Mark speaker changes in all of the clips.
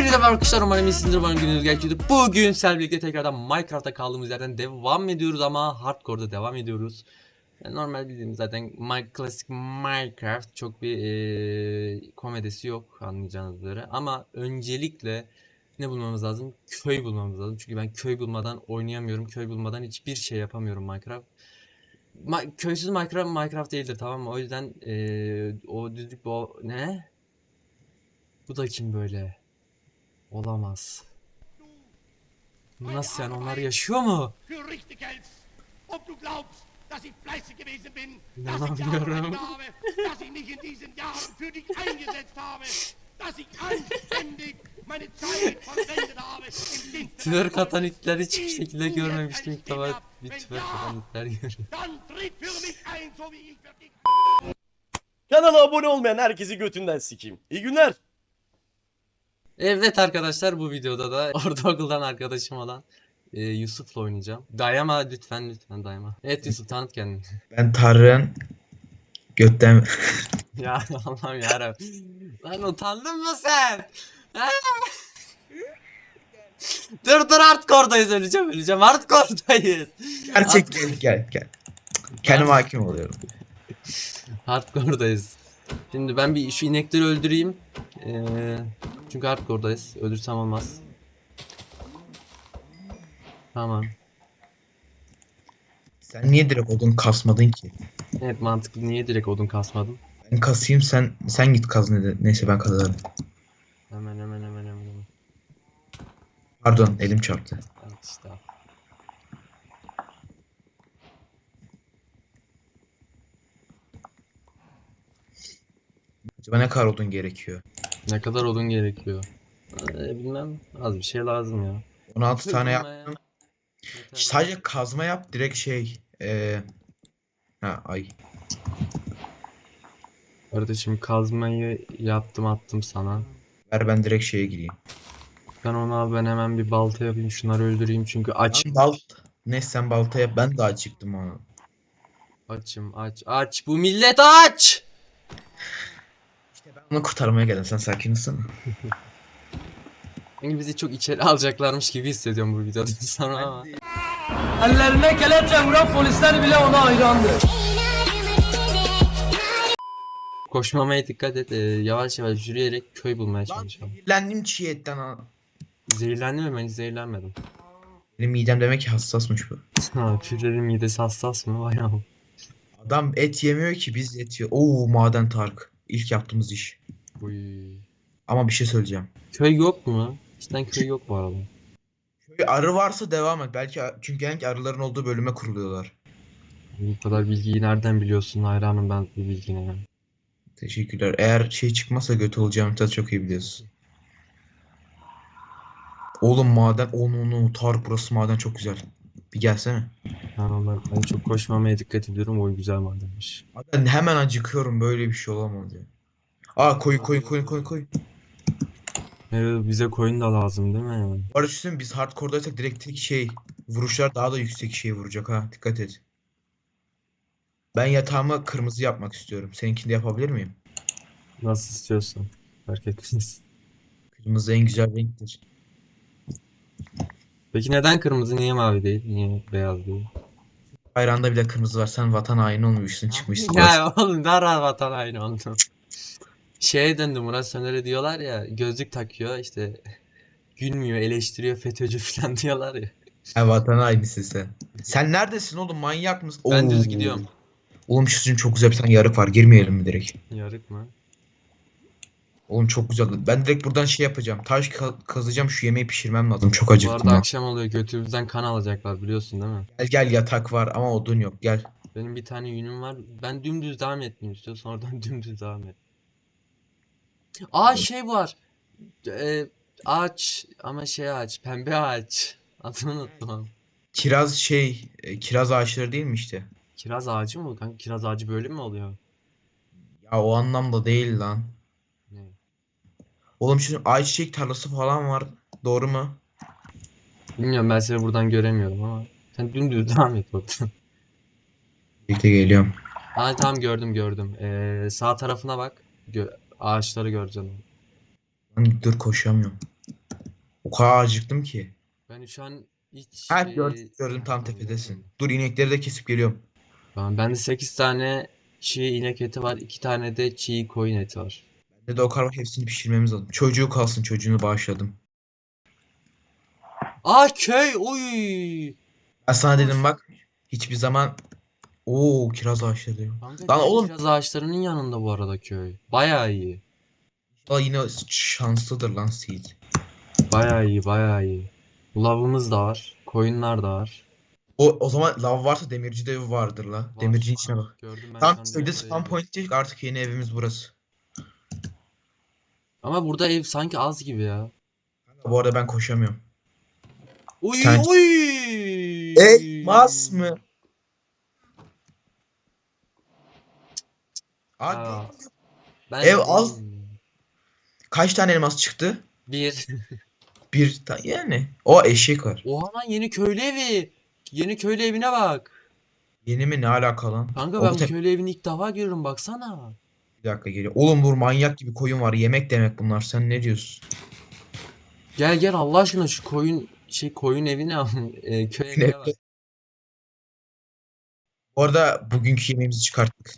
Speaker 1: Hepinize merhaba arkadaşlar umarım iyisinizdir umarım gününüz geçiyordu. Bugün sizlerle birlikte tekrardan Minecraft'ta kaldığımız yerden devam ediyoruz ama hardcore'da devam ediyoruz. Yani normal bildiğiniz zaten My, klasik Minecraft çok bir eee, komedisi yok anlayacağınız üzere. Ama öncelikle ne bulmamız lazım? Köy bulmamız lazım. Çünkü ben köy bulmadan oynayamıyorum. Köy bulmadan hiçbir şey yapamıyorum Minecraft. Ma- köysüz Minecraft Minecraft değildir tamam mı? O yüzden eee, o düzlük bu ne? Bu da kim böyle? Olamaz. Nasıl yani onlar yaşıyor mu? Inanamıyorum.
Speaker 2: gearbeitet habe, dass ich mich in diesen Jahren für dich eingesetzt habe, dass ich anständig meine Zeit verwendet habe im Dienste
Speaker 1: Twerk
Speaker 2: deines
Speaker 1: atan
Speaker 2: Volkes.
Speaker 1: itler hiçbir şekilde görmemiştim ilk defa bir
Speaker 2: Stimme
Speaker 1: twerk
Speaker 2: habt.
Speaker 1: atan itler görüyorum.
Speaker 3: Kanala abone olmayan herkesi götünden sikeyim. İyi günler.
Speaker 1: Evet arkadaşlar bu videoda da ortaokuldan arkadaşım olan e, Yusuf'la oynayacağım. Dayama lütfen lütfen dayama. Evet Yusuf tanıt kendini.
Speaker 4: Ben Tarık'ın götten
Speaker 1: ya Allah'ım yarabbim. Lan utandın mı sen? Dur dur hardcore'dayız öleceğim öleceğim hardcore'dayız.
Speaker 4: gerçek gel gel gel. Kendim hakim oluyorum.
Speaker 1: Hardcore'dayız. Şimdi ben bir şu inekleri öldüreyim. Ee, çünkü hardcore'dayız. Öldürsem olmaz. Tamam.
Speaker 4: Sen niye direkt odun kasmadın ki?
Speaker 1: Evet mantıklı. Niye direkt odun kasmadım?
Speaker 4: Ben kasayım sen sen git kaz ne neyse ben kazarım.
Speaker 1: Hemen hemen hemen hemen. hemen.
Speaker 4: Pardon elim çarptı.
Speaker 1: Evet işte.
Speaker 4: Acaba ne kadar odun gerekiyor?
Speaker 1: Ne kadar odun gerekiyor? Ee, bilmem. Az bir şey lazım ya.
Speaker 4: 16 tane
Speaker 1: Kırma ya.
Speaker 4: Sadece kazma yap direkt şey. Eee ha ay.
Speaker 1: Kardeşim kazmayı yaptım attım sana.
Speaker 4: Ver ben direkt şeye gireyim.
Speaker 1: Ben onu al ben hemen bir balta yapayım şunları öldüreyim çünkü aç.
Speaker 4: Lan bal ne sen balta yap ben de acıktım onu.
Speaker 1: Açım aç aç bu millet aç.
Speaker 4: Onu kurtarmaya geldim sen sakin olsana.
Speaker 1: Sanki bizi çok içeri alacaklarmış gibi hissediyorum bu videodan sonra ama.
Speaker 3: Ellerine kelepçe vuran polisler bile ona hayrandı.
Speaker 1: Koşmamaya dikkat et. ee, yavaş yavaş yürüyerek köy bulmaya
Speaker 4: Lan
Speaker 1: çalışalım.
Speaker 4: zehirlendim çiğ etten ha.
Speaker 1: Zehirlendim mi? Ben hiç zehirlenmedim.
Speaker 4: Benim midem demek ki hassasmış bu.
Speaker 1: Ha, Führer'in midesi hassas mı? Vay am.
Speaker 4: Adam et yemiyor ki biz et yiyor. Oo maden Tarık. İlk yaptığımız iş.
Speaker 1: Uy.
Speaker 4: Ama bir şey söyleyeceğim.
Speaker 1: Köy yok mu? Cidden köy yok bu arada.
Speaker 4: Şöyle arı varsa devam et. Belki çünkü genellikle arıların olduğu bölüme kuruluyorlar.
Speaker 1: Bu kadar bilgiyi nereden biliyorsun? Hayranım ben bu bilgine.
Speaker 4: Teşekkürler. Eğer şey çıkmazsa götü olacağımı da çok iyi biliyorsun. Oğlum maden onu onu Tarık burası maden çok güzel. Bir gelsene.
Speaker 1: Yani ben, ben çok koşmamaya dikkat ediyorum. O güzel madenmiş.
Speaker 4: Ben hemen acıkıyorum böyle bir şey olamaz ya. Aa koy koy koy koy koy.
Speaker 1: Evet, bize koyun da lazım değil mi?
Speaker 4: Arada düşünsene biz hardcore'daysak direkt şey vuruşlar daha da yüksek şey vuracak ha. Dikkat et. Ben yatağımı kırmızı yapmak istiyorum. Seninkini de yapabilir miyim?
Speaker 1: Nasıl istiyorsan. Fark etmez.
Speaker 4: Kırmızı en güzel renktir.
Speaker 1: Peki neden kırmızı? Niye mavi değil? Niye beyaz değil?
Speaker 4: Bayrağında bile kırmızı var. Sen vatan haini olmuşsun çıkmışsın.
Speaker 1: Ya oğlum daha rahat vatan aynı oldu. Şeye döndü Murat Söner'e diyorlar ya gözlük takıyor işte gülmüyor eleştiriyor FETÖ'cü falan diyorlar ya.
Speaker 4: Ha, vatan hainisin sen. Sen neredesin oğlum manyak mısın?
Speaker 1: Ben düz
Speaker 4: Oo.
Speaker 1: gidiyorum.
Speaker 4: Oğlum şu sizin çok güzel bir tane yarık var. Girmeyelim mi direkt?
Speaker 1: Yarık mı?
Speaker 4: Oğlum çok güzel. Ben direkt buradan şey yapacağım. Taş ka- kazacağım şu yemeği pişirmem lazım. Çok
Speaker 1: Bu
Speaker 4: acıktım
Speaker 1: arada
Speaker 4: ha.
Speaker 1: akşam oluyor götümüzden kan alacaklar biliyorsun değil mi?
Speaker 4: Gel gel yatak var ama odun yok. Gel.
Speaker 1: Benim bir tane yünüm var. Ben dümdüz devam etmeyeyim istiyorsan oradan dümdüz devam et. Aa şey var. Ee, ağaç ama şey ağaç pembe ağaç. Adını unuttum.
Speaker 4: Kiraz şey, e, kiraz ağaçları değil mi işte?
Speaker 1: Kiraz ağacı mı kanka? Kiraz ağacı böyle mi oluyor?
Speaker 4: Ya o anlamda değil lan.
Speaker 1: Ne?
Speaker 4: Oğlum şu ayçiçek tarlası falan var. Doğru mu?
Speaker 1: Bilmiyorum ben seni buradan göremiyorum ama. Sen dümdüz devam et oradan.
Speaker 4: Birlikte geliyorum.
Speaker 1: Aa tamam gördüm gördüm. Ee, sağ tarafına bak. Gö- ağaçları göreceksin.
Speaker 4: Lan dur koşamıyorum. O kadar acıktım ki.
Speaker 1: Ben şu an hiç
Speaker 4: Ha
Speaker 1: e,
Speaker 4: gördüm, gördüm tam tepedesin. Dur inekleri de kesip geliyorum.
Speaker 1: Tamam, bende 8 tane çiğ inek eti var. 2 tane de çiğ koyun eti var.
Speaker 4: Bende de o kadar var, hepsini pişirmemiz lazım. Çocuğu kalsın çocuğunu bağışladım.
Speaker 1: Aa köy! Oy!
Speaker 4: Ben sana dedim bak hiçbir zaman Oo kiraz ağaçları diyor.
Speaker 1: Kanka
Speaker 4: Lan oğlum-
Speaker 1: kiraz ağaçlarının yanında bu arada köy. Bayağı iyi.
Speaker 4: İnşallah yine şanslıdır lan Seed.
Speaker 1: Bayağı iyi, bayağı iyi. Lavımız da var. Koyunlar da var.
Speaker 4: O, o zaman lav varsa demirci de evi vardır la.
Speaker 1: Var.
Speaker 4: Demircinin içine bak.
Speaker 1: Gördüm ben
Speaker 4: Tam köyde spawn point değil artık yeni evimiz burası.
Speaker 1: Ama burada ev sanki az gibi ya.
Speaker 4: Bu arada ben koşamıyorum.
Speaker 1: Uy
Speaker 4: Sen-
Speaker 1: uy!
Speaker 4: Elmas mı?
Speaker 1: Aa, Ben
Speaker 4: Ev az.
Speaker 1: değilim.
Speaker 4: kaç tane elmas çıktı?
Speaker 1: Bir.
Speaker 4: Bir tane yani. O eşek var.
Speaker 1: Oha lan yeni köylü evi. Yeni köylü evine bak.
Speaker 4: Yeni mi ne alaka lan?
Speaker 1: Kanka
Speaker 4: O
Speaker 1: ben bu
Speaker 4: te-
Speaker 1: köylü evini ilk defa görüyorum baksana.
Speaker 4: Bir dakika geliyor. Oğlum bu manyak gibi koyun var. Yemek demek bunlar. Sen ne diyorsun?
Speaker 1: Gel gel Allah aşkına şu koyun şey koyun evine e, köy evine bak.
Speaker 4: Bu arada bugünkü yemeğimizi çıkarttık.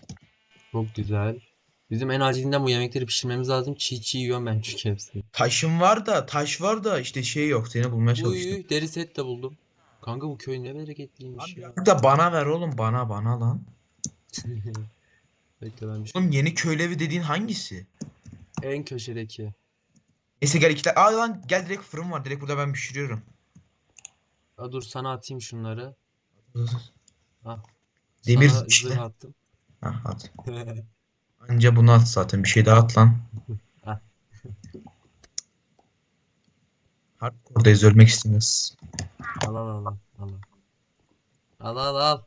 Speaker 1: Çok güzel. Bizim en acilinden bu yemekleri pişirmemiz lazım. Çiğ çiğ yiyorum ben çünkü hepsini.
Speaker 4: Taşım var da taş var da işte şey yok. Seni bulmaya çalıştım.
Speaker 1: Uy deri set de buldum. Kanka bu köy ne bereketliymiş ya.
Speaker 4: da bana ver oğlum bana bana lan.
Speaker 1: Bekle ben bir şey.
Speaker 4: Oğlum yeni köylevi dediğin hangisi?
Speaker 1: En köşedeki.
Speaker 4: Neyse gel iki tane. Aa lan gel direkt fırın var. Direkt burada ben pişiriyorum.
Speaker 1: Aa, dur sana atayım şunları. Ah.
Speaker 4: Demir
Speaker 1: Sana
Speaker 4: işte.
Speaker 1: attım.
Speaker 4: Ha at. Anca bunu at zaten. Bir şey daha at lan. Hardcore'dayız ölmek istemez.
Speaker 1: al al al al. Al al al.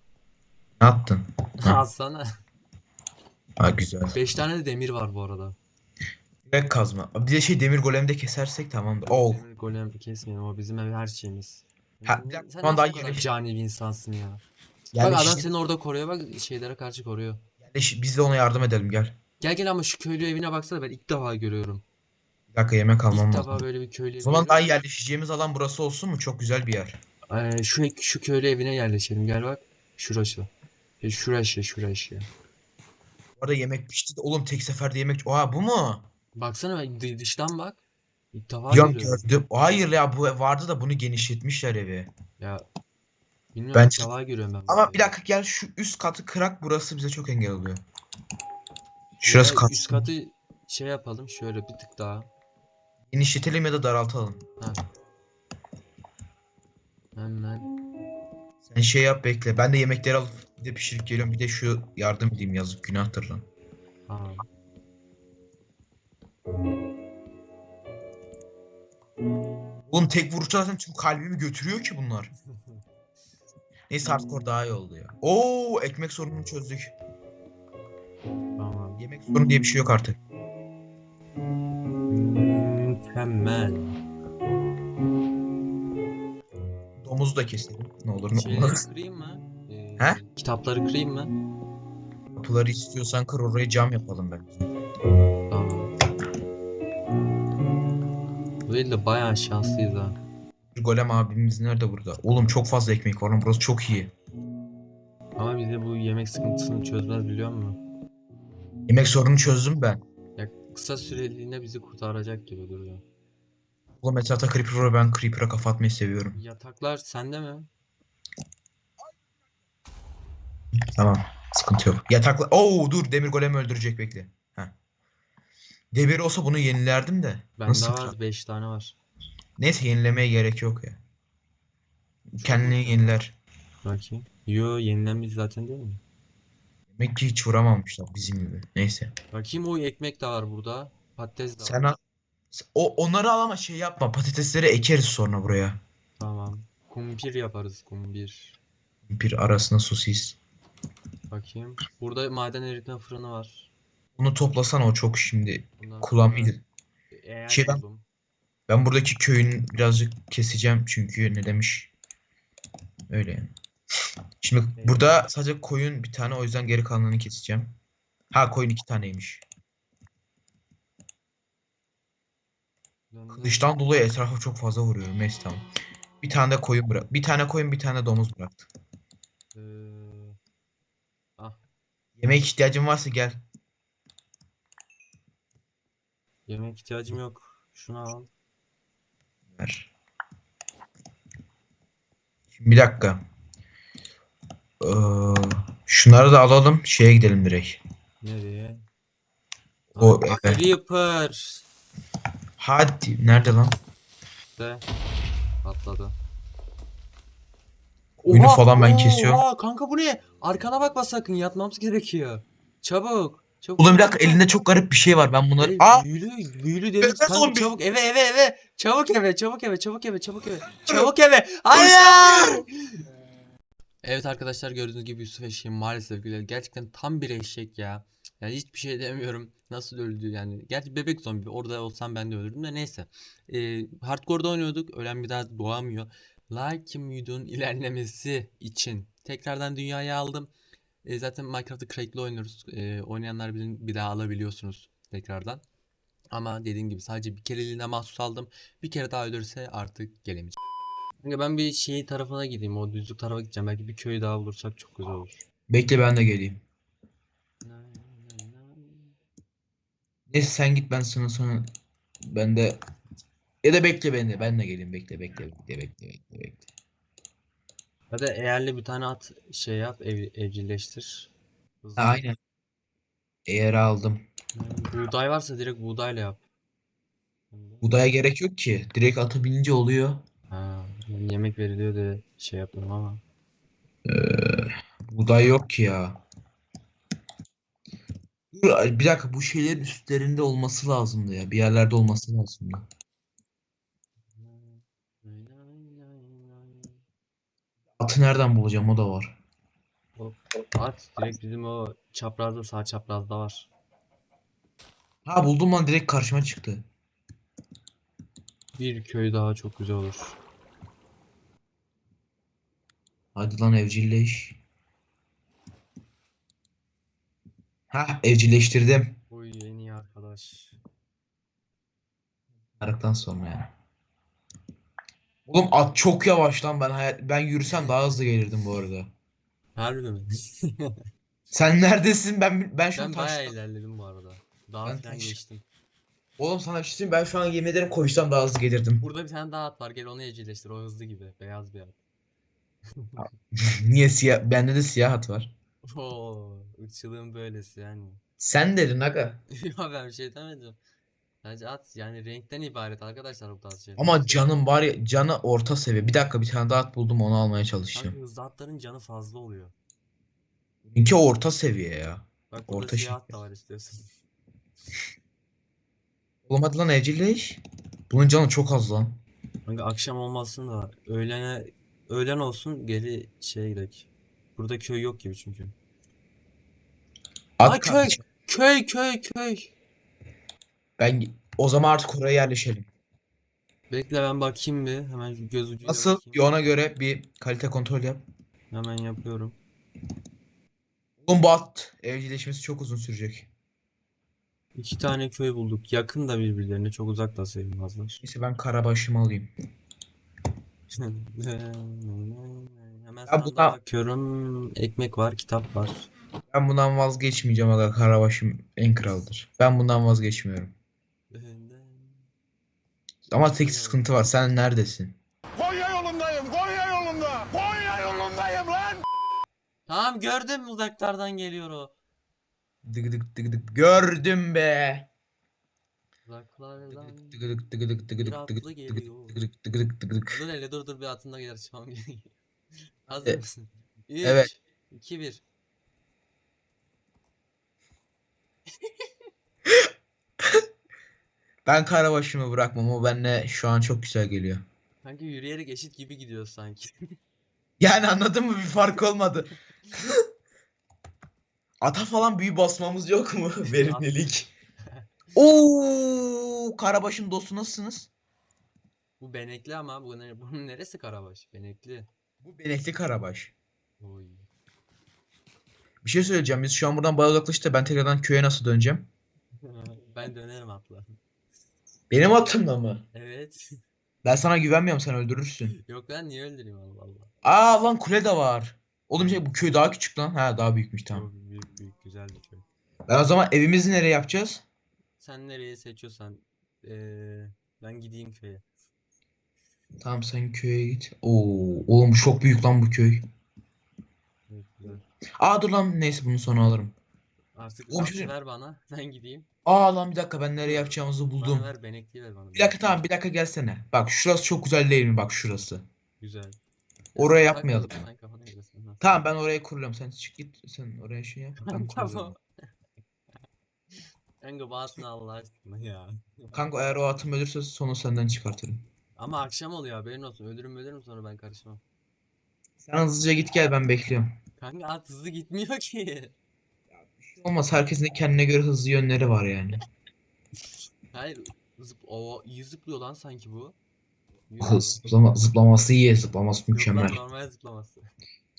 Speaker 4: Ne attın? Ha.
Speaker 1: Al sana.
Speaker 4: Ha güzel.
Speaker 1: 5 tane de demir var bu arada.
Speaker 4: Direkt kazma. Bir de şey demir golemde kesersek tamamdır. Oo.
Speaker 1: Demir golem kesmeyelim o bizim ev her şeyimiz.
Speaker 4: Ha,
Speaker 1: Sen- sen
Speaker 4: şu an
Speaker 1: nasıl
Speaker 4: daha
Speaker 1: bu kadar
Speaker 4: yeni-
Speaker 1: cani bir insansın ya. Bak
Speaker 4: Yani
Speaker 1: adam seni orada koruyor bak şeylere karşı koruyor.
Speaker 4: yani şi- biz de ona yardım edelim gel.
Speaker 1: Gel gel ama şu köylü evine baksana ben ilk defa görüyorum.
Speaker 4: Bir dakika yemek almam
Speaker 1: İlk
Speaker 4: lazım.
Speaker 1: defa böyle bir köylü
Speaker 4: O
Speaker 1: evi
Speaker 4: zaman daha yerleşeceğimiz alan burası olsun mu? Çok güzel bir yer.
Speaker 1: Ee, şu şu köylü evine yerleşelim gel bak. Şurası. E, şurası şurası.
Speaker 4: Bu arada yemek pişti de oğlum tek seferde yemek. Oha bu mu?
Speaker 1: Baksana bak, dı- dıştan bak. İlk defa görüyorum.
Speaker 4: gördüm. Hayır ya bu vardı da bunu genişletmişler evi.
Speaker 1: Ya bilmiyorum
Speaker 4: Ben-
Speaker 1: ilk defa görüyorum ben.
Speaker 4: Ama bir dakika gel şu üst katı kırak burası bize çok engel oluyor. Şurası
Speaker 1: Ya
Speaker 4: kat.
Speaker 1: Üst katı şey yapalım şöyle bir tık daha.
Speaker 4: Genişletelim ya da daraltalım.
Speaker 1: Ha. Hemen.
Speaker 4: Sen şey yap bekle. Ben de yemekleri alıp bir de pişirip geliyorum. Bir de şu yardım edeyim yazık günahtır lan.
Speaker 1: Tamam.
Speaker 4: Oğlum tek vuruşta zaten tüm kalbimi götürüyor ki bunlar. Neyse hardcore daha iyi oldu ya. Oo ekmek sorununu çözdük.
Speaker 1: Tamam.
Speaker 4: Yemek sorunu diye bir şey yok artık.
Speaker 1: Mükemmel.
Speaker 4: Domuzu da keselim. Ne olur ne
Speaker 1: Şeyleri
Speaker 4: olmaz.
Speaker 1: kırayım mı? Ee,
Speaker 4: He?
Speaker 1: Kitapları kırayım mı?
Speaker 4: Kapıları istiyorsan kır oraya cam yapalım bence.
Speaker 1: Tamam. Bu değil de bayağı şanslıyız ha.
Speaker 4: Golem abimiz nerede burada? Oğlum çok fazla ekmek var lan burası çok iyi.
Speaker 1: Ama bize bu yemek sıkıntısını çözmez biliyor musun?
Speaker 4: Yemek sorununu çözdüm ben.
Speaker 1: Ya kısa süreliğine bizi kurtaracak gibi duruyor.
Speaker 4: Oğlum etrafta creeper var ben creeper'a kafa atmayı seviyorum.
Speaker 1: Yataklar sende mi?
Speaker 4: Tamam. Sıkıntı yok. Yatakla... Oo dur demir golemi öldürecek bekle. Heh. Demir olsa bunu yenilerdim de.
Speaker 1: Bende
Speaker 4: Nasıl?
Speaker 1: var 5 tane var.
Speaker 4: Neyse yenilemeye gerek yok ya. Kendini yeniler.
Speaker 1: Bakayım. Yo yenilenmiş zaten değil mi?
Speaker 4: Demek ki hiç vuramamışlar bizim gibi. Neyse.
Speaker 1: Bakayım o ekmek de var burada. Patates de
Speaker 4: Sen
Speaker 1: var.
Speaker 4: al. O onları al ama şey yapma. Patatesleri ekeriz sonra buraya.
Speaker 1: Tamam. Kumpir yaparız kumpir.
Speaker 4: Bir arasına sosis.
Speaker 1: Bakayım. Burada maden eritme fırını var.
Speaker 4: Bunu toplasana o çok şimdi
Speaker 1: Bundan
Speaker 4: kullanmaydı.
Speaker 1: sonra eğer
Speaker 4: Şeyden-
Speaker 1: buldum.
Speaker 4: Ben buradaki köyün birazcık keseceğim çünkü ne demiş? Öyle yani. Şimdi
Speaker 1: Evet.
Speaker 4: burada sadece koyun bir tane o yüzden geri kalanını keseceğim. Ha koyun iki taneymiş. Kılıçtan dolayı etrafa çok fazla vuruyorum. Neyse tamam. Bir tane de koyun bırak. Bir tane koyun bir tane domuz bıraktı.
Speaker 1: Ee, ah
Speaker 4: Yemek ihtiyacın varsa gel.
Speaker 1: yemek ihtiyacım yok. Şunu al.
Speaker 4: Ver. Şimdi bir dakika. Ee, şunları da alalım. Şeye gidelim direkt.
Speaker 1: Nereye?
Speaker 4: O eve.
Speaker 1: Creeper.
Speaker 4: Hadi. Nerede lan?
Speaker 1: De. Patladı.
Speaker 4: Oyunu falan ben kesiyorum.
Speaker 1: Oha kanka bu ne? Arkana bakma sakın yatmamız gerekiyor. Çabuk. Çabuk.
Speaker 4: Oğlum bir dakika elinde çok garip bir şey var. Ben bunları...
Speaker 1: Ey,
Speaker 4: Aa!
Speaker 1: büyülü, büyülü demir.
Speaker 4: Bebek
Speaker 1: Kanka
Speaker 4: zombi.
Speaker 1: çabuk eve eve eve. Çabuk eve çabuk eve çabuk eve çabuk eve. Çabuk eve. Hayır. Evet arkadaşlar gördüğünüz gibi Yusuf eşeği maalesef güzel. Gerçekten tam bir eşek ya. Yani hiçbir şey demiyorum. Nasıl öldü yani. Gerçi bebek zombi. Orada olsam ben de ölürdüm de neyse. Ee, hardcore'da oynuyorduk. Ölen bir daha doğamıyor. Lakin videonun ilerlemesi için tekrardan dünyaya aldım. E, zaten Minecraft'ı crack'le oynuyoruz. E, oynayanlar bilin, bir daha alabiliyorsunuz tekrardan. Ama dediğim gibi sadece bir kereliğine mahsus aldım. Bir kere daha ölürse artık gelemeyecek. Kanka ben bir şey tarafına gideyim. O düzlük tarafa gideceğim. Belki bir köy daha bulursak çok güzel olur.
Speaker 4: Bekle ben de geleyim. Neyse sen git ben sana sonra... Ben de... Ya da bekle beni. Ben de geleyim. Bekle bekle bekle bekle bekle bekle.
Speaker 1: Ya da eğerli bir tane at şey yap ev, evcilleştir. Hızlı.
Speaker 4: Aynen. Eğer aldım.
Speaker 1: Buğday varsa direkt buğdayla yap.
Speaker 4: Budaya gerek yok ki. Direkt atı binince oluyor.
Speaker 1: Ha, yemek veriliyor diye şey yapıyorum ama.
Speaker 4: Ee, buğday yok ki ya. Dur, bir dakika bu şeylerin üstlerinde olması lazımdı ya. Bir yerlerde olması lazımdı. Atı nereden bulacağım o da var.
Speaker 1: At direkt bizim o çaprazda sağ çaprazda var.
Speaker 4: Ha buldum lan direkt karşıma çıktı.
Speaker 1: Bir köy daha çok güzel olur.
Speaker 4: Hadi lan evcilleş. Ha evcilleştirdim.
Speaker 1: Bu en iyi arkadaş.
Speaker 4: Aradıktan sonra yani. Oğlum at çok yavaş lan ben hayal ben yürüsem daha hızlı gelirdim bu arada.
Speaker 1: Harbi mi?
Speaker 4: Sen neredesin? Ben ben şu an
Speaker 1: Ben bayağı ilerledim bu arada. Daha
Speaker 4: Ben taş-
Speaker 1: geçtim.
Speaker 4: Oğlum sana bir şey söyleyeyim, ben şu an yemin ederim koşsam daha hızlı gelirdim.
Speaker 1: Burada bir tane daha at var. Gel onu evcilleştir. O hızlı gibi. Beyaz bir at.
Speaker 4: Niye siyah? Bende de siyah at var.
Speaker 1: Oo, ırkçılığın böylesi yani.
Speaker 4: Sen dedin aga.
Speaker 1: Ya ben bir şey demedim. Sadece at yani renkten ibaret arkadaşlar bu tarz şeyler.
Speaker 4: Ama canım var ya canı orta seviye. Bir dakika bir tane daha at buldum onu almaya çalışacağım.
Speaker 1: Kanka hızlı atların canı fazla oluyor.
Speaker 4: Çünkü orta seviye ya.
Speaker 1: Bak burada
Speaker 4: Orta
Speaker 1: siyah at da var istiyorsan.
Speaker 4: Oğlum hadi lan evcilleş. Bunun canı çok az lan.
Speaker 1: Kanka akşam olmasın da öğlene öğlen olsun geri şeye gidelim. Burada köy yok gibi çünkü.
Speaker 4: At
Speaker 1: Aa köy!
Speaker 4: kardeşim.
Speaker 1: Köy köy köy.
Speaker 4: Ben o zaman artık oraya yerleşelim.
Speaker 1: Bekle ben bakayım bir. Hemen göz ucuyla
Speaker 4: Nasıl?
Speaker 1: bakayım.
Speaker 4: Bir ona göre bir kalite kontrol yap.
Speaker 1: Hemen yapıyorum.
Speaker 4: Oğlum bu at evcilleşmesi çok uzun sürecek.
Speaker 1: İki tane köy bulduk. Yakın da birbirlerine. Çok uzak da sayılmazlar.
Speaker 4: Neyse ben karabaşımı alayım.
Speaker 1: Hemen
Speaker 4: Ya bu
Speaker 1: da- bakıyorum. Ekmek var, kitap var.
Speaker 4: Ben bundan vazgeçmeyeceğim aga. Karabaşım en kraldır. Ben bundan vazgeçmiyorum. Ama tek sıkıntı var. Sen neredesin?
Speaker 2: Konya yolundayım, Konya yolunda. Konya yolundayım lan.
Speaker 1: Tamam gördüm uzaklardan geliyor o.
Speaker 4: Dıgıdık dıgıdık. Gördüm be.
Speaker 1: Uzaklardan.
Speaker 4: Dıgıdık dıgıdık dıgıdık
Speaker 1: atlı
Speaker 4: dıgıdık
Speaker 1: geliyor.
Speaker 4: dıgıdık dıgıdık dıgıdık.
Speaker 1: Dur hele dur dur bir atında gider çıkmam gerekiyor. Hazır
Speaker 4: E,
Speaker 1: mısın? 3,
Speaker 4: evet.
Speaker 1: 2, 1.
Speaker 4: Ben karabaşımı bırakmam. O benimle şu an çok güzel geliyor.
Speaker 1: Sanki yürüyerek eşit gibi gidiyor sanki.
Speaker 4: Yani anladın mı? Bir fark olmadı. Ata falan büyü basmamız yok mu? Verimlilik. Oo, Karabaş'ın dostu nasılsınız?
Speaker 1: Bu benekli ama bu ne, bunun neresi Karabaş? Benekli.
Speaker 4: Bu benekli Karabaş.
Speaker 1: Oy.
Speaker 4: Bir şey söyleyeceğim. Biz şu an buradan bayağı uzaklaştık ben tekrardan köye nasıl döneceğim?
Speaker 1: ben dönerim atla.
Speaker 4: Benim atımla mı?
Speaker 1: Evet.
Speaker 4: Ben sana güvenmiyorum sen öldürürsün.
Speaker 1: Yok lan niye öldüreyim Allah Allah.
Speaker 4: Aa lan kule de var. Oğlum şey bu köy daha küçük lan. Ha daha büyükmüş tamam.
Speaker 1: Yok, büyük büyük güzel bir köy.
Speaker 4: Ben o zaman evimizi nereye yapacağız?
Speaker 1: Sen nereye seçiyorsan eee, ben gideyim köye.
Speaker 4: Tamam sen köye git. Oo, oğlum bu çok büyük lan bu köy.
Speaker 1: Evet, güzel.
Speaker 4: Aa dur lan neyse bunu sonra alırım.
Speaker 1: Artık
Speaker 4: Oğlum
Speaker 1: ver bana. Ben gideyim.
Speaker 4: Aa lan bir dakika ben nereye yapacağımızı buldum.
Speaker 1: Bana ver benekliği ver bana.
Speaker 4: Bir dakika tamam bir dakika gelsene. Bak şurası çok güzel değil mi? Bak şurası.
Speaker 1: Güzel.
Speaker 4: Oraya
Speaker 1: Sen
Speaker 4: yapmayalım.
Speaker 1: Sen kafana göre sen. Ha.
Speaker 4: Tamam ben oraya kuruyorum. Sen çık git. Sen oraya şey yap. Ben
Speaker 1: Tamam.
Speaker 4: kuruyorum.
Speaker 1: Kanka bağırtma Allah aşkına ya.
Speaker 4: Kanka eğer o atım ölürse sonu senden çıkartırım.
Speaker 1: Ama akşam oluyor haberin olsun. Ölürüm ölürüm sonra ben karışmam.
Speaker 4: Sen hızlıca git gel ben bekliyorum.
Speaker 1: Kanka at hızlı gitmiyor ki.
Speaker 4: Olmaz herkesin de kendine göre hızlı yönleri var yani.
Speaker 1: Hayır. Zıp o iyi zıplıyor lan sanki bu. Yo.
Speaker 4: Zıplama, zıplaması iyi, zıplaması
Speaker 1: Yok lan,
Speaker 4: mükemmel.
Speaker 1: normal zıplaması.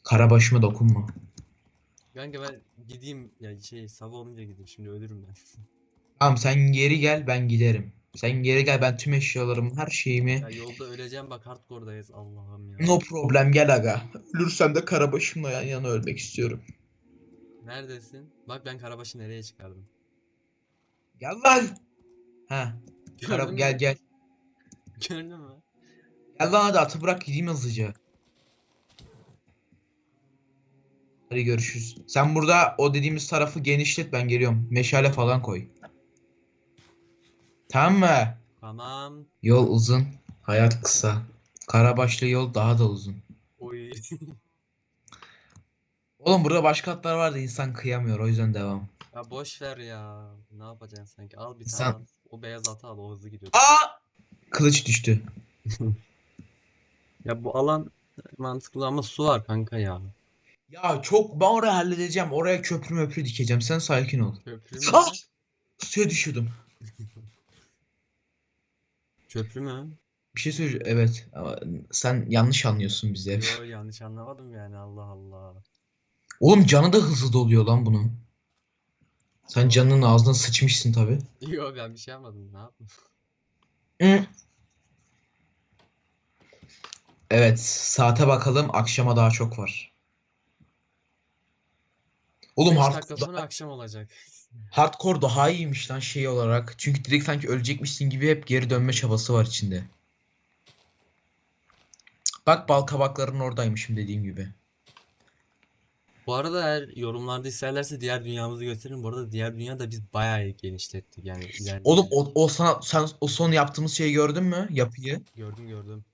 Speaker 4: Karabaşıma dokunma.
Speaker 1: Kanka ben gideyim ya şey sabah olunca gideyim şimdi ölürüm ben.
Speaker 4: Tamam sen geri gel ben giderim. Sen geri gel ben tüm eşyalarımı her şeyimi.
Speaker 1: Ya yolda öleceğim bak hardcore'dayız Allah'ım ya.
Speaker 4: No problem gel aga. Ölürsem de karabaşımla yan yana ölmek istiyorum.
Speaker 1: Neredesin? Bak ben Karabaş'ı nereye çıkardım.
Speaker 4: Gel lan. Ha.
Speaker 1: Gördün mü?
Speaker 4: gel gel.
Speaker 1: Gördün mü?
Speaker 4: Gel lan hadi atı bırak gideyim hızlıca. Hadi görüşürüz. Sen burada o dediğimiz tarafı genişlet ben geliyorum. Meşale falan koy. Tamam mı?
Speaker 1: Tamam.
Speaker 4: Yol uzun, hayat kısa. Karabaşlı yol daha da uzun.
Speaker 1: Oy.
Speaker 4: Oğlum burada başka atlar var da insan kıyamıyor o yüzden devam.
Speaker 1: ya boş ver ya. Ne yapacaksın sanki? Al bir
Speaker 4: Sen-
Speaker 1: tane. O beyaz atı al o hızlı gidiyor.
Speaker 4: Aa! Kılıç düştü.
Speaker 1: Ya bu alan mantıklı ama su var kanka ya.
Speaker 4: Ya çok ben orayı halledeceğim. Oraya köprü möprü dikeceğim. Sen sakin ol.
Speaker 1: Köprü mü?
Speaker 4: Ah! Suya düşüyordum.
Speaker 1: Köprü mü?
Speaker 4: Bir şey söyleyeceğim. Evet. Ama sen yanlış anlıyorsun bizi.
Speaker 1: Yo yanlış anlamadım yani Allah Allah.
Speaker 4: Oğlum canı da hızlı doluyor lan bunun. Sen canının ağzına sıçmışsın tabi.
Speaker 1: Yo ben bir şey yapmadım ne yaptım?
Speaker 4: Evet, saate bakalım. Akşama daha çok var. Oğlum
Speaker 1: 5
Speaker 4: hard-
Speaker 1: dakika sonra akşam olacak.
Speaker 4: hardcore daha iyiymiş lan şey olarak. Çünkü direkt sanki ölecekmişsin gibi hep geri dönme çabası var içinde. Bak bal kabakların oradaymışım dediğim gibi.
Speaker 1: Bu arada eğer yorumlarda isterlerse diğer dünyamızı gösteririm. Bu arada diğer dünya da biz bayağı genişlettik yani. ileride.
Speaker 4: Oğlum o, o sana sen o son yaptığımız şeyi gördün mü? Yapıyı.
Speaker 1: Gördüm gördüm.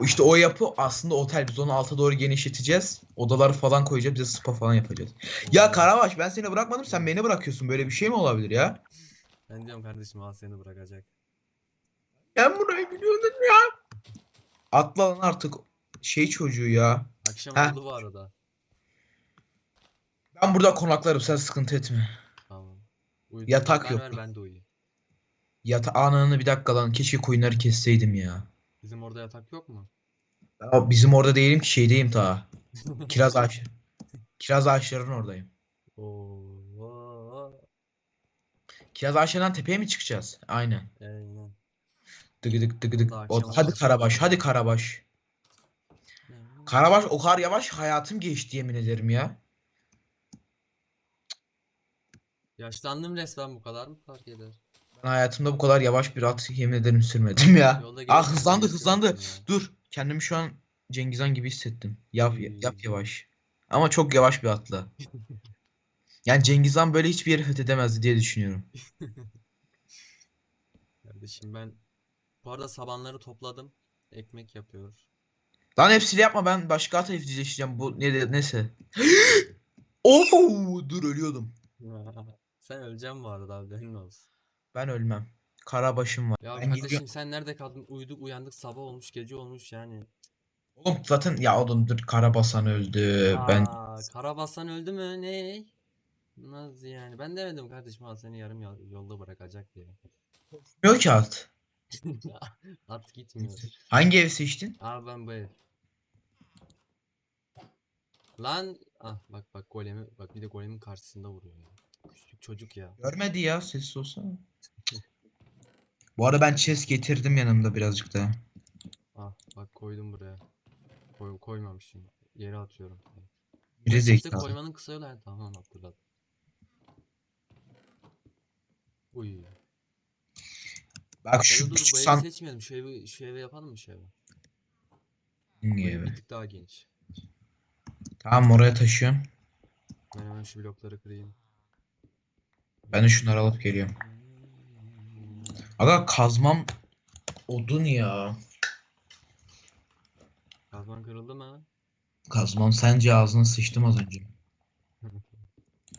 Speaker 4: İşte o yapı aslında otel. Biz onu alta doğru genişleteceğiz. Odaları falan koyacağız. Bize spa falan yapacağız. Ya Karabaş ben seni bırakmadım sen beni bırakıyorsun. Böyle bir şey mi olabilir ya?
Speaker 1: Ben diyorum kardeşim al seni bırakacak.
Speaker 4: Ben buraya gidiyordum ya. Atla lan artık şey çocuğu ya.
Speaker 1: Akşam
Speaker 4: Heh.
Speaker 1: oldu bu arada.
Speaker 4: Ben burada konaklarım sen sıkıntı etme.
Speaker 1: Tamam. Uyuduğunda
Speaker 4: Yatak
Speaker 1: haber
Speaker 4: yok.
Speaker 1: ver, ben de uyuyayım.
Speaker 4: Yata ananı bir dakika lan keşke koyunları kesseydim ya.
Speaker 1: Bizim orada yatak yok mu?
Speaker 4: Ya bizim orada değilim ki şeydeyim ta. Kiraz ağaç. Kiraz ağaçlarının oradayım.
Speaker 1: Oo.
Speaker 4: Kiraz ağaçlarından tepeye mi çıkacağız? Aynen.
Speaker 1: Aynen.
Speaker 4: Dıgıdık dıgıdık. O- Hadi. Karabaş hadi Karabaş. Karabaş o kadar yavaş hayatım geçti yemin ederim ya.
Speaker 1: Yaşlandım resmen bu kadar mı fark eder?
Speaker 4: Ben hayatımda bu kadar yavaş bir at yemin ederim sürmedim ya. Ah hızlandı hızlandı.
Speaker 1: ya.
Speaker 4: Dur kendimi şu an Cengizhan gibi hissettim. Yap
Speaker 1: Hmm.
Speaker 4: yap yavaş. Ama çok yavaş bir atla. Yani Cengizhan böyle hiçbir yeri fethedemezdi diye düşünüyorum.
Speaker 1: Kardeşim ben bu arada sabanları topladım. Ekmek yapıyor.
Speaker 4: Lan hepsini yapma ben başka at evcilleşeceğim bu ne neyse. Oo dur ölüyordum.
Speaker 1: Sen öleceksin bu arada haberin olsun.
Speaker 4: Ben ölmem. Karabaşım var.
Speaker 1: Ya
Speaker 4: Ben
Speaker 1: kardeşim
Speaker 4: gidiyorum.
Speaker 1: sen nerede kaldın? Uyuduk uyandık sabah olmuş gece olmuş yani.
Speaker 4: Oğlum zaten ya oğlum dur Karabasan öldü. Ben
Speaker 1: Aa, Karabasan öldü mü? Ne? Nasıl yani? Ben demedim kardeşim al seni yarım yol- yolda bırakacak diye.
Speaker 4: yok ki at.
Speaker 1: At gitmiyor.
Speaker 4: Hangi ev seçtin?
Speaker 1: Al ben bu ev. Lan ah bak bak golemi bak bir de golemin karşısında vuruyor ya. Küçük çocuk ya.
Speaker 4: Görmedi ya sessiz olsana. Bu arada ben chest getirdim yanımda birazcık daha.
Speaker 1: Ah bak koydum buraya. Koy, koymamışım. Yere atıyorum. İşte
Speaker 4: zekalı.
Speaker 1: koymanın kısa yolu. Tamam hatırladım. Uy.
Speaker 4: Bak şu
Speaker 1: dur
Speaker 4: küçük
Speaker 1: bu evi
Speaker 4: san...
Speaker 1: seçmeyelim. Şu evi, şu evi yapalım mı şu evi? Ev
Speaker 4: evi?
Speaker 1: bir tık daha geniş.
Speaker 4: Tamam oraya taşıyorum.
Speaker 1: Ben hemen şu blokları kırayım.
Speaker 4: Ben de şunları alıp geliyorum. Aga kazmam odun ya.
Speaker 1: Kazman kırıldı mı?
Speaker 4: Kazmam sence ağzına sıçtım az önce.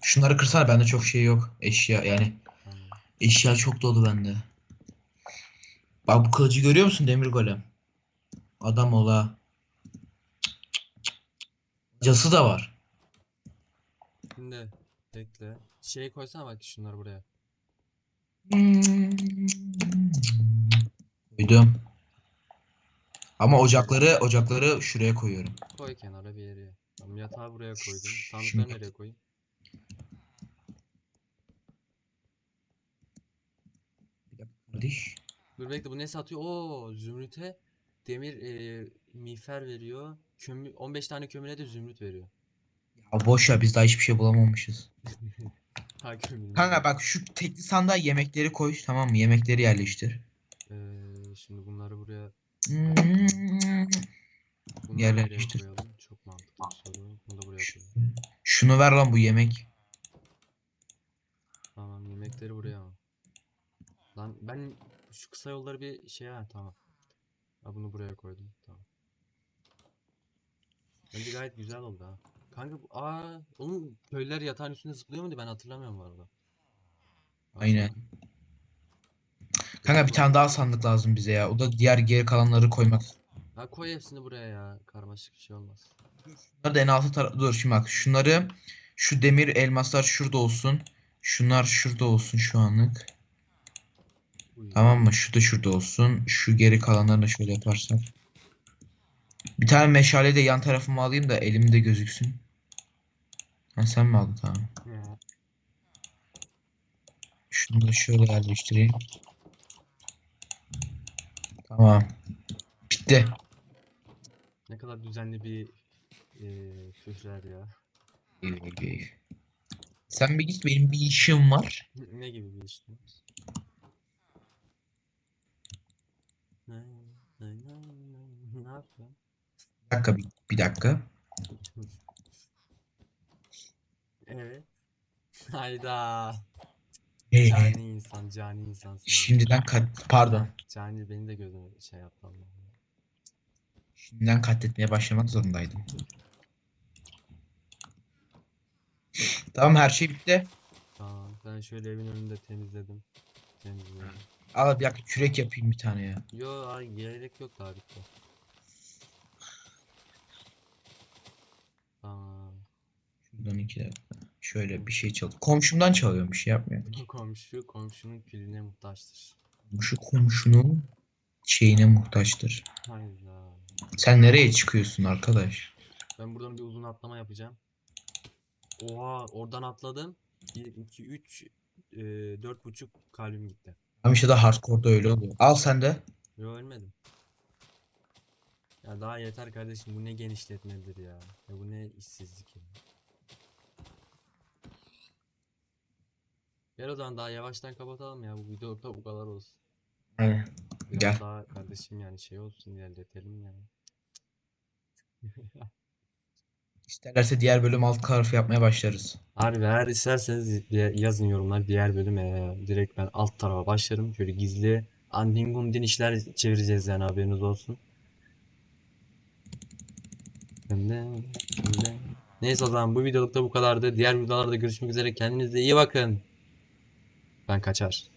Speaker 4: Şunları kırsana bende çok şey yok. Eşya yani. Eşya çok dolu bende. Bak bu kılıcı görüyor musun demir golem? Adam ola. Cası da var.
Speaker 1: Şimdi bekle. Şey koysana bak şunları buraya.
Speaker 4: Koydum. Ama ocakları ocakları şuraya koyuyorum.
Speaker 1: Koy kenara bir yere. Tamam yatağı buraya koydum.
Speaker 4: Şimdi-
Speaker 1: Sandıkları nereye koyayım?
Speaker 4: Kardeş.
Speaker 1: Dur bekle bu ne satıyor? Oo zümrüte demir e, miğfer veriyor. Kömür 15 tane kömüre de zümrüt veriyor.
Speaker 4: Ya boş ya biz daha hiçbir şey bulamamışız.
Speaker 1: Ha kömür.
Speaker 4: Kanka bak şu tekli sandığa yemekleri koy tamam mı? Yemekleri yerleştir.
Speaker 1: Ee, şimdi bunları buraya
Speaker 4: Hmm.
Speaker 1: bunları koyalım? Çok mantıklı bir soru. Bunu da buraya koyalım.
Speaker 4: Şunu ver lan bu yemek.
Speaker 1: Tamam yemekleri buraya al. Lan ben şu kısa yolları bir şey ha tamam. Ha bunu buraya koydum. Tamam. Bence gayet güzel oldu ha. Kanka bu aa onun köylüler yatağın üstünde zıplıyor muydu ben hatırlamıyorum bu arada.
Speaker 4: Aynen. Kanka bir tane daha sandık lazım bize ya. O da diğer geri kalanları koymak.
Speaker 1: Ha koy hepsini buraya ya. Karmaşık bir şey olmaz.
Speaker 4: Bunları da en altı tara- Dur şimdi bak şunları şu demir elmaslar şurada olsun. Şunlar şurada olsun şu anlık. Tamam mı? Şu da şurada olsun. Şu geri kalanlarını da şöyle yaparsak. Bir tane meşale de yan tarafıma alayım da elimde gözüksün. Ha sen mi aldın? Tamam. Şunu da şöyle yerleştireyim. Tamam. Bitti.
Speaker 1: Ne kadar düzenli bir eee küfürler ya.
Speaker 4: Sen bir git benim bir işim var.
Speaker 1: Ne gibi bir işte? Ne ne ne ne ne yapıyorsun?
Speaker 4: Bir dakika bir, bir dakika.
Speaker 1: Evet. Hayda.
Speaker 4: Ee,
Speaker 1: Cani insan, cani insan
Speaker 4: şimdiden kat pardon.
Speaker 1: Cani beni de gözüme şey yaptı.
Speaker 4: Şimdiden katletmeye başlamak zorundaydım. Tamam her şey bitti.
Speaker 1: Tamam, ben şöyle evin önünde temizledim. Temizledim.
Speaker 4: Al bir dakika kürek yapayım bir tane ya.
Speaker 1: Yo, ay gerek yok daha bitti. Tamam.
Speaker 4: İki dakika. Şöyle bir şey çal. Komşumdan çalıyorum bir şey yapmıyor.
Speaker 1: Bu komşu komşunun külüne muhtaçtır.
Speaker 4: Komşu komşunun şeyine muhtaçtır.
Speaker 1: Hayda.
Speaker 4: Sen nereye çıkıyorsun arkadaş?
Speaker 1: Ben buradan bir uzun atlama yapacağım. Oha, oradan atladım. 1, 2, 3, 4,5 kalbim gitti.
Speaker 4: Ama işte de hardcore'da öyle oluyor. Al sen de.
Speaker 1: Yo ölmedim. Ya daha yeter kardeşim bu ne genişletmedir ya. Ya bu ne işsizlik ya. Gel o zaman daha yavaştan kapatalım ya bu video da bu kadar olsun.
Speaker 4: Aynen.
Speaker 1: Biraz
Speaker 4: Gel.
Speaker 1: daha kardeşim yani şey olsun ilerletelim yani.
Speaker 4: İsterlerse diğer bölüm alt tarafı yapmaya başlarız.
Speaker 1: Harbi eğer isterseniz yazın yorumlar diğer bölüme direkt ben alt tarafa başlarım. Şöyle gizli andin gundin işler çevireceğiz yani haberiniz olsun. Şimdi, şimdi. Neyse o zaman bu videoluk da bu kadardı. Diğer videolarda görüşmek üzere. Kendinize iyi bakın. Kaçar.